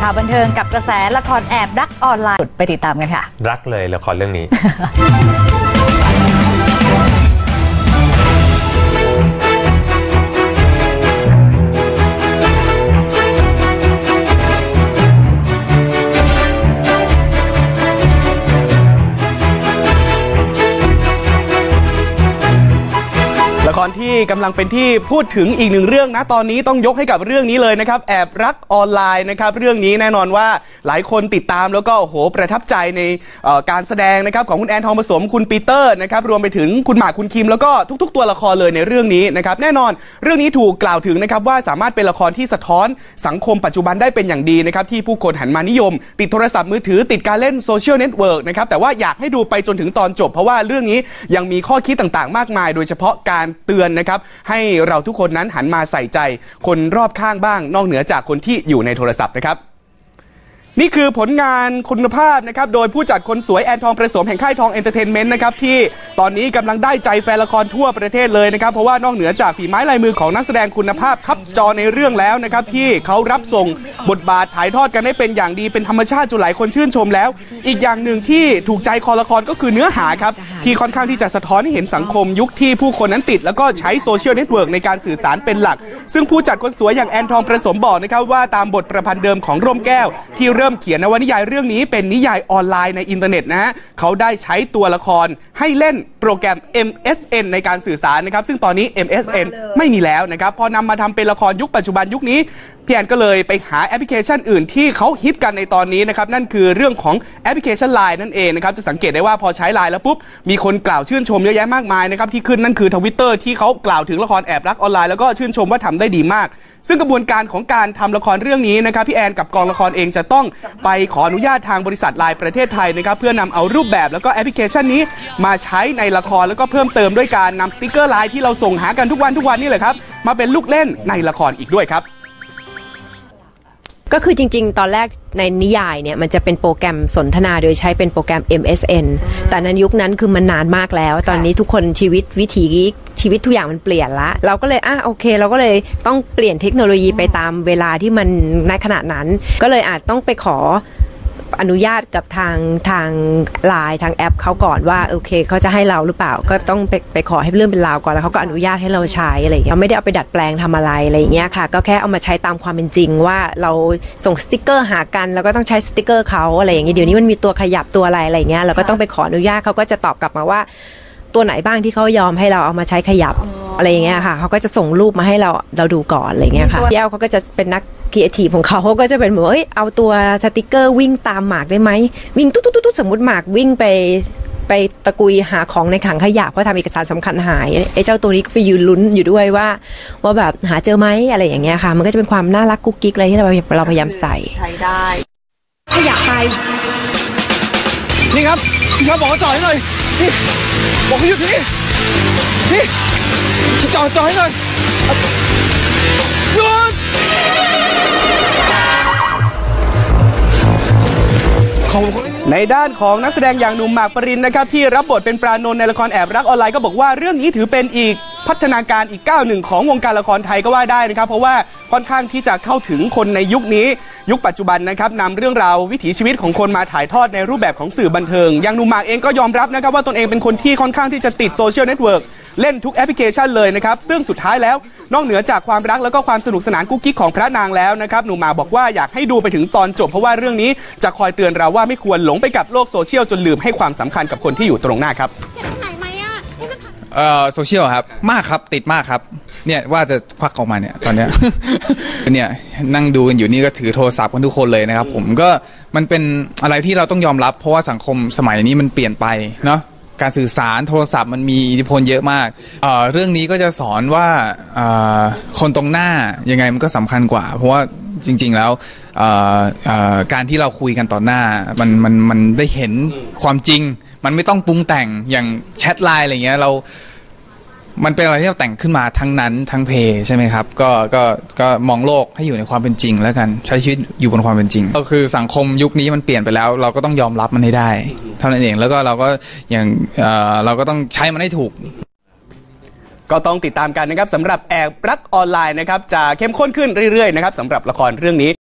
ข่าวบันเทิงกับกระแสละครแอบรักออนไลน์ไปติดตามกันค่ะ รักเลยละครเรื่องนี้ รที่กำลังเป็นที่พูดถึงอีกหนึ่งเรื่องนะตอนนี้ต้องยกให้กับเรื่องนี้เลยนะครับแอบรักออนไลน์นะครับเรื่องนี้แน่นอนว่าหลายคนติดตามแล้วก็โอ้โหประทับใจในการแสดงนะครับของคุณแอนทองผสมคุณปีเตอร์นะครับรวมไปถึงคุณหมากคุณคิม แล้วก็ทุก ๆ ตัวละครเลยในเรื่องนี้นะครับแน่นอนเรื่องนี้ถูกกล่าวถึงนะครับว่าสามารถเป็นละครที่สะท้อนสังคมปัจจุบันได้เป็นอย่างดีนะครับที่ผู้คนหันมานิยม ติดโทรศัพท์มือถือติดการเล่นโซเชียลเน็ตเวิร์กนะครับแต่ว่าอยากให้ดูไปจนถึงตอนจบ เพราะว่าเรื่องนี้ยังมีข้อคิดต่างๆ มากมาย โดยเฉพาะการเตือนนะครับ ให้เราทุกคนนั้นหันมาใส่ใจคนรอบข้างบ้าง นอกเหนือจากคนที่อยู่ในโทรศัพท์นะครับ นี่คือผลงานคุณภาพนะครับ โดยผู้จัดคนสวยแอนทองประสมแห่งค่ายทองเอนเตอร์เทนเมนต์นะครับ ที่ตอนนี้กำลังได้ใจแฟนละครทั่วประเทศเลยนะครับ เพราะว่านอกเหนือจากฝีไม้ลายมือของนักแสดงคุณภาพครับจอในเรื่องแล้วนะครับ ที่เขารับส่งบทบาทถ่ายทอดกันได้เป็นอย่างดีเป็นธรรมชาติจนหลายคนชื่นชมแล้ว อีกอย่างหนึ่งที่ถูกใจคอละครก็คือเนื้อหาครับที่ค่อนข้างที่จะสะท้อนให้เห็นสังคมยุคที่ผู้คนนั้นติด แล้วก็ใช้โซเชียลเน็ตเวิร์กในการสื่อสารเป็นหลัก ซึ่งผู้จัดคนสวยอย่างแอนทองประสมบอกนะครับว่าตามบทประพันธ์เดิมของร่มแก้วที่เริ่มเขียนนวนิยายเรื่องนี้เป็นนิยายออนไลน์ในอินเทอร์เน็ตนะฮะเขาได้ใช้ตัวละครให้เล่นโปรแกรม MSN ในการสื่อสารนะครับ ซึ่งตอนนี้ MSN ไม่มีแล้วนะครับ พอนำมาทำเป็นละครยุคปัจจุบันยุคนี้พี่แอนก็เลยไปหาแอปพลิเคชันอื่นที่เขาฮิตกันในตอนนี้นะครับ นั่นคือเรื่องของแอปพลิเคชัน Line นั่นเองนะครับ จะสังเกตได้ว่าพอใช้ Line แล้วปุ๊บ มีคนกล่าวชื่นชมเยอะแยะมากมายนะครับ ที่ขึ้นนั่นคือทวิตเตอร์ที่เขากล่าวถึงละครแอบรักออนไลน์แล้วก็ชื่นชมว่าทำได้ดีมาก ซึ่งกระบวนการของการทำละครเรื่องนี้นะครับพี่แอนกับกองละครเองจะต้องไปขออนุญาตทางบริษัทไลน์ประเทศไทยนะครับเพื่อนำเอารูปแบบแล้วก็แอปพลิเคชันนี้มาใช้ในละครแล้วก็เพิ่มเติมด้วยการนำสติกเกอร์ไลน์ที่เราส่งหากันทุกวันทุกวันนี่แหละครับมาเป็นลูกเล่นในละครอีกด้วยครับก็คือจริง ๆ ตอนแรกในนิยายเนี่ยมันจะเป็นโปรแกรมสนทนาโดยใช้เป็นโปรแกรม MSN แต่ในยุคนั้นคือมันนานมากแล้ว ตอนนี้ทุกคนชีวิตวิถี ชีวิตทุกอย่างมันเปลี่ยนละ เราก็เลยอะโอเค เราก็เลยต้องเปลี่ยนเทคโนโลยีไปตามเวลาที่มันในขณะนั้น ก็เลยอาจต้องไปขออนุญาตกับทางทางไลน์ทางแอปเขาก่อนว่าโอเคเขาจะให้เราหรือเปล่าก็ต้องไปไปขอให้เรื่องเป็นราวก่อนแล้วเขาก็อนุญาตให้เราใช้อะไรเงี้ยเราไม่ได้เอาไปดัดแปลงทำอะไรอะไรอย่างเงี้ยค่ะ ก็แค่เอามาใช้ตามความเป็นจริงว่าเราส่งสติกเกอร์หากันแล้วก็ต้องใช้สติกเกอร์เขาอะไรอย่างเงี้ยเดี๋ยวนี้มันมีตัวขยับตัวอะไรอะไรอย่างเงี้ยเราก็ต้องไปขออนุญาตเขาก็จะตอบกลับมาว่า ตัวไหนบ้างที่เขายอมให้เราเอามาใช้ขยับอะไรอย่างเงี้ยค่ะเขาก็จะส่งรูปมาให้เราเราดูก่อนอะไรอย่างเงี้ยค่ะพี่แอลเขาก็จะเป็นนักครีเอทีฟของเขาเขาก็จะเป็นเหมือนเอ้ยเอาตัวสติกเกอร์วิ่งตามหมากได้ไหมวิ่งตุ๊ดตุ๊ดตุ๊ดสมมติหมากวิ่งไปไปตะกุยหาของในถังขยะเพราะทำเอกสารสำคัญหายไอ้เจ้าตัวนี้ก็ไปยืนลุ้นอยู่ด้วยว่า ว่าแบบหาเจอไหมอะไรอย่างเงี้ยค่ะ มันก็จะเป็นความน่ารักกุ๊กกิ๊กอะไรที่เราเราพยายามใส่ใช้ได้ขยะไปนี่ครับพี่ชอบบอกว่าจอดให้หน่อย พี่บอกให้หยุดที่นี่จอดจอดให้หน่อยหยุดในด้านของนักแสดงอย่างหนุ่มหมากปรินนะครับที่รับบทเป็นปรานนท์ในละครแอบรักออนไลน์ก็บอกว่าเรื่องนี้ถือเป็นอีก พัฒนาการอีกก้าวหนึ่งของวงการละครไทยก็ว่าได้นะครับ เพราะว่าค่อนข้างที่จะเข้าถึงคนในยุคนี้ ยุคปัจจุบันนะครับนำเรื่องราววิถีชีวิตของคนมาถ่ายทอดในรูปแบบของสื่อบันเทิงอย่างหนุ่มหมากเองก็ยอมรับนะครับว่าตนเองเป็นคนที่ค่อนข้างที่จะติดโซเชียลเน็ตเวิร์กเล่นทุกแอปพลิเคชันเลยนะครับ ซึ่งสุดท้ายแล้วนอกเหนือจากความรักแล้วก็ความสนุกสนานกุ๊กกิ๊กของพระนางแล้วนะครับหนุ่มหมากบอกว่าอยากให้ดูไปถึงตอนจบ เพราะว่าเรื่องนี้จะคอยเตือนเราว่าไม่ควรหลงไปกับโลกโซเชียลจนลืมให้ความสำคัญกับคนที่อยู่ตรงหน้าครับ เอ่อโซเชียลครับ มากครับติดมากครับ เนี่ยว่าจะควักออกมาเนี่ยตอนเนี้ย เนี่ยนั่งดูกันอยู่นี่ก็ถือโทรศัพท์กันทุกคนเลยนะครับ ผมก็มันเป็นอะไรที่เราต้องยอมรับ เพราะว่าสังคมสมัยนี้มันเปลี่ยนไปเนาะการสื่อสารโทรศัพท์มันมีอิทธิพลเยอะมากเอ่อเรื่องนี้ก็จะสอนว่าเอ่อคนตรงหน้ายังไงมันก็สำคัญกว่า เพราะว่า จริง ๆ แล้วเอ่อเอ่อการที่เราคุยกันต่อหน้า มันมันมันได้เห็นความจริง มันไม่ต้องปรุงแต่งอย่างแชทไลน์อะไรเงี้ยเรา มันเป็นอะไรที่เราแต่งขึ้นมาทั้งนั้นทั้งเพใช่ไหมครับ ก็ก็ก็มองโลกให้อยู่ในความเป็นจริง แล้วกันใช้ชีวิตอยู่บนความเป็นจริง ก็คือสังคมยุคนี้มันเปลี่ยนไปแล้ว เราก็ต้องยอมรับมันให้ได้ เท่านั้นเองแล้วก็เราก็อย่างเอ่อเราก็ต้องใช้มันให้ถูก ก็ต้องติดตามกันนะครับสำหรับแอบรักออนไลน์นะครับจะเข้มข้นขึ้นเรื่อยๆนะครับสำหรับละครเรื่องนี้